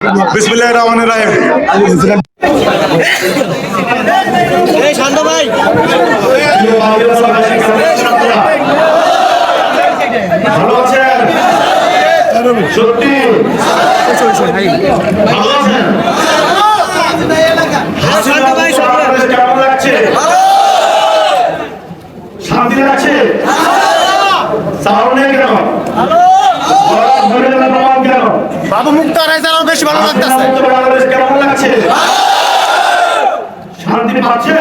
বিসমিল্লাহ রহমান রাহিম। এই শান্ত ভাই। ভালো আছেন? সত্যি? ভালো আছেন? কেমন লাগছে? শান্তি লাগছে? সাউন্ড কেন? বাবু মুক্ত রাইছে আরও বেশি ভালো লাগতেছে। বাংলাদেশ কেমন লাগছে শান্তি পাচ্ছেন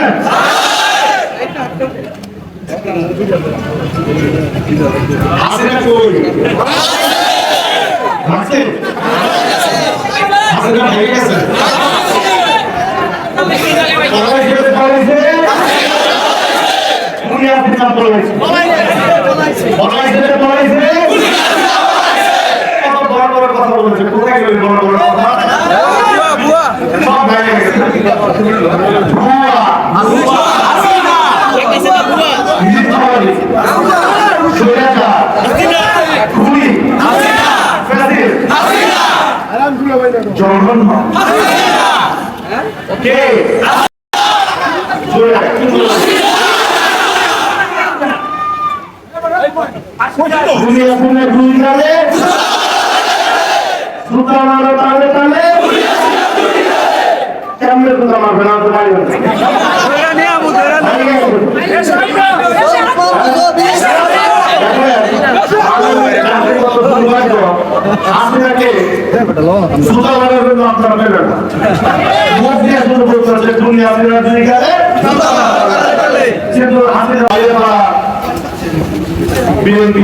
হাসিনা বলেছে সবাই যেতে পারেছে কত বড় বড় কথা বলেছে বড় বড় কথা সব ভেঙে গেছে ভুয়া জঘন্য কে একটু আসলে দুই সুতা মারো তালে তালে কেমনে সুতা মারবে না তো পারি আপনাকে সুতাবারের জন্য আপনারা পেলেন মুখ দিয়ে শুরু করতেছে তুমি আপনারা দুই গালে কিন্তু বা বিএনপি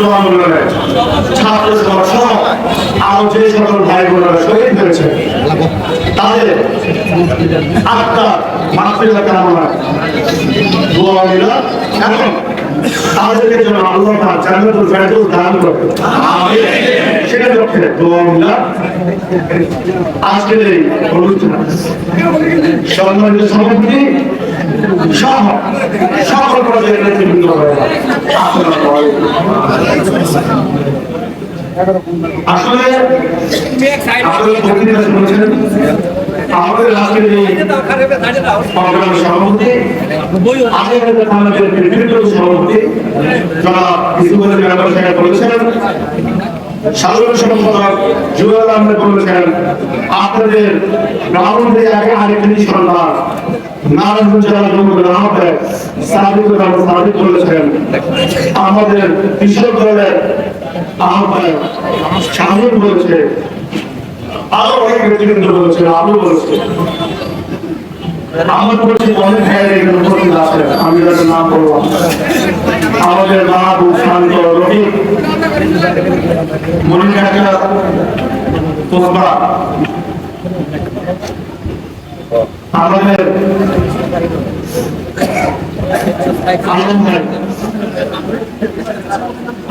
ছাত্র আন্দোলনে ছাত্র সহ আরও যে সকল ভাই বোনেরা শহীদ হয়েছে, তাদের আত্মার মাতৃকা কামনা দোয়া নিলাম। এবং তাদেরকে যেন আল্লাহ জান্নাতুল ফেরদৌস সম্মানিত সভাপতি সহ সকল পর্যায়ের নেতৃবৃন্দ আসলে শুনেছেন? আমাদের আজকের এই সংগ্রামের সভাপতি আমাদের আমাদের নেতৃত্ব সভাপতি যারা ইতিমধ্যে মেম্বার সাহেব বলেছেন সাধারণ সম্পাদক জুয়েল আহমেদ বলেছেন আপনাদের আগে আরেকটি নারায়ণগঞ্জ আহ্বায়ক সাদিক বলেছেন আমাদের কৃষক দলের আহ্বায়ক শাহিদ বলেছে আরও অনেক নেতৃবৃন্দ বলেছে। আমি আমার বলছি অনেক ভাইয়ের আমি তাদের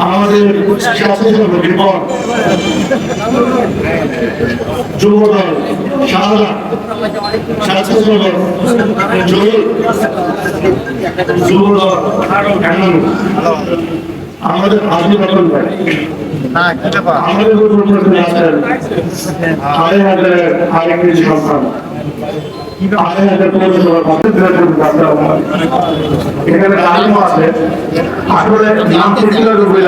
আমাদের যুবদল স্বেচ্ছাসেবক জয়ী যুবদল আমাদের আজই রতন ভাই। আমাদের উপর আছেন। আড়াই আরেকটি সন্তান। আড়াই হাজার পৌরসভার এখানে আলিম আছে আসলে নাম পরিচিত রূপে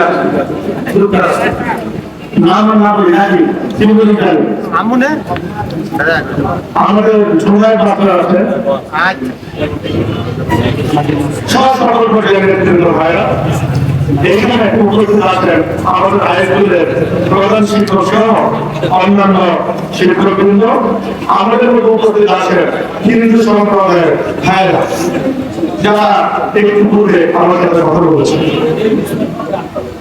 আর নাম বলি নাকি শিবগুলি জানি আমুনে? আমাদের ঝুমায় পাত্র আছে। সব সকল পর্যায়ের নেতৃত্ব ভাইরা এখানে উপস্থিত আছেন আমাদের হাইস্কুলের প্রধান শিক্ষক সহ অন্যান্য শিক্ষকবৃন্দ। আমাদের উপস্থিত আছেন হিন্দু সম্প্রদায়ের ভাইরা যারা একটু পূর্বে আমাদের কথা বলেছে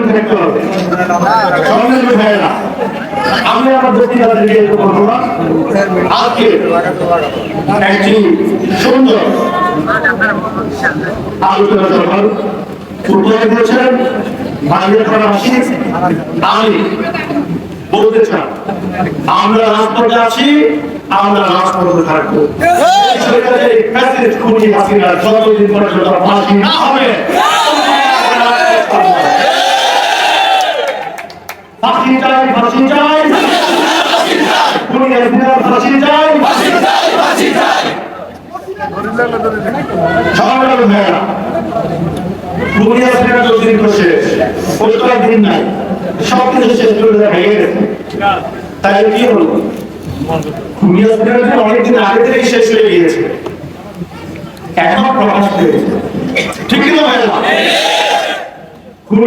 বলবেন থাকতে হবে সম্মানিত ভাইয়েরা আমি আমার বক্তৃতাদেরকে একটু বলব না। আজকে একটি সুন্দর আলোচনা সভার উদ্বোধন করেছেন বাংলা করাবাসী আমি বলতে চাই আমরা রাজপথে আছি আমরা রাজপথে থাকব। সরকারের এই ফ্যাসিলিটি হাসিনা যতদিন পর্যন্ত ফাঁসি না হবে ফাঁসি চাই ফাঁসি চাই। খুনি হাসিনার ফাঁসি চাই। সকালবেলা ভাইয়া তাই কি হলো? হাসিনা যে অনেকদিন আগে থেকেই শেষ গিয়েছে। এখন প্রকাশ পেয়েছে। ঠিক কিনা ভাইয়া খুনি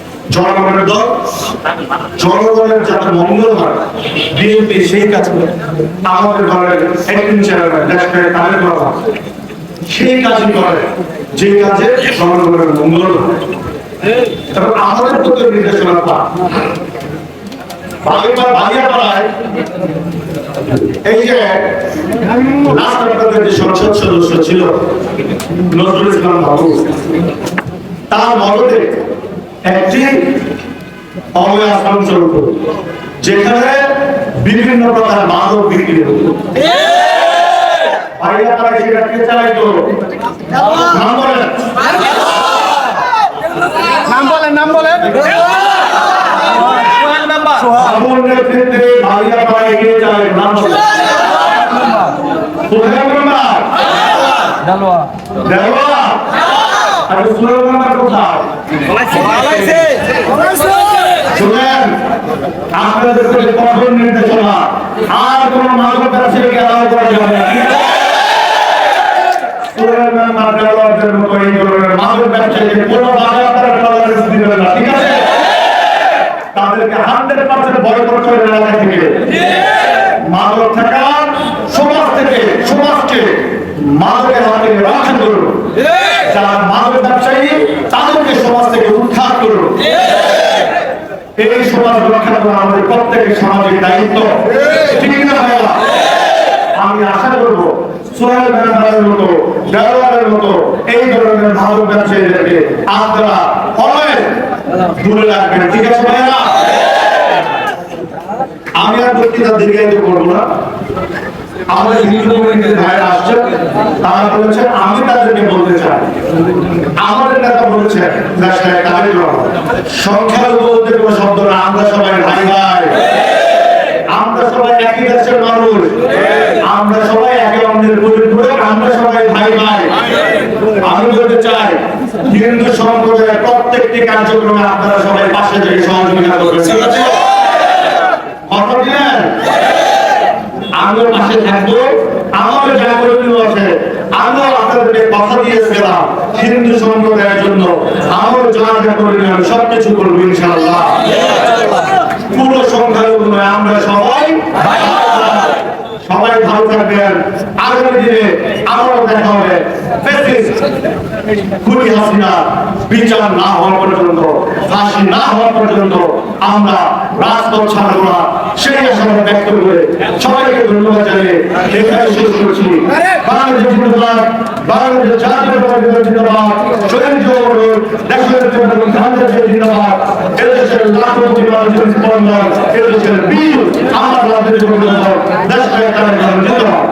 জনগণের দল, জনগণের যাতে মঙ্গল হয়, বিএনপি সেই কাজ করে আমাদের দলের একদিন চেয়ারম্যান দেশকে তাদের করা সেই কাজই করে, যে কাজে জনগণের মঙ্গল হয়। তবে আমাদের নির্দেশনা সদস্য ছিল, নজরুল ইসলাম তার মদতে একটি শুরু করল যেখানে বিভিন্ন প্রকার মাদক বিক্রি হতো বাগিয়াপাড়ায় সেটা কে চালাইতো নাম বলেন। নাম বলেন নাম বলেন। বাবুর নেতৃত্বে এগিয়ে যায় নাম বলেন। সোহেল মেম্বার কোথায় শুনেন আপনাদের প্রতি কঠোর নির্দেশনা আর কোন মাদক ব্যবসায়ীকে অ্যালাউ করা যাবে তাদেরকে হান্ড্রেড পার্সেন্ট বয়কট করে এলাকা থেকে মাদক থাকার সমাজ থেকে, সমাজকে মাদকের হাতে রক্ষা করুন। যারা মাদক ব্যবসায়ী তাদেরকে সমাজ থেকে উদ্ধার করুন। এই সমাজ রক্ষা করা আমাদের প্রত্যেকের সামাজিক দায়িত্ব। ঠিক না ভাইয়া? আমি আশা করব সোহেল মেম্বারের মতো দেওয়ালের মতো এই ধরনের মাদক ব্যবসায়ীদেরকে আপনারা অনেক দূরে রাখবেন। ঠিক আছে ভাইয়া? আমি আর বক্তৃতা দীর্ঘায়িত করব না। আমাদের হিন্দু ভাইরা তারা বলেছে, আমি তাদেরকে বলতে চাই। আমাদের নেতা বলেছে সংখ্যালঘু বলতে কোনো শব্দ না, আমরা সবাই ভাই ভাই। আমরা সবাই একই দেশের মানুষ। আমরা সবাই একে অন্যের পরিপূরক আমরা সবাই ভাই ভাই। আমি বলতে চাই, হিন্দু সম্প্রদায়ের প্রত্যেকটি কার্যক্রমে আপনারা সবাই পাশে থেকে সহযোগিতা দিলেন আমিও পাশে থাকব। আমার যা আছে আমিও আপনাদেরকে কথা দিয়েছিলাম হিন্দু সম্প্রদায়ের জন্য। আমার যা যা করণীয় আমি সবকিছু করব ইনশাআল্লাহ। পুরো সংখ্যালঘু নয়, আমরা সবাই সবাই ভালো থাকবেন। আগামী দিনে আবারও দেখা হবে। খুনি হাসিনা, বিচার না হওয়া পর্যন্ত, ফাঁসি না হওয়া পর্যন্ত আমরা রাজপথ ছাড়বো না সেই আশাবাদ ব্যক্ত করে সবাইকে ধন্যবাদ জানিয়ে এখানে শেষ করছি। বাংলাদেশ জিন্দাবাদ বাংলাদেশ জাতীয় জিন্দাবাদ, শহীদ জওয়ান দেশের জন্য ধানের জিন্দাবাদ, এদেশের লাখো মানুষের স্পন্দন, এদেশের বীর, আমার রাজ্যের জন্য দেশ জিন্দাবাদ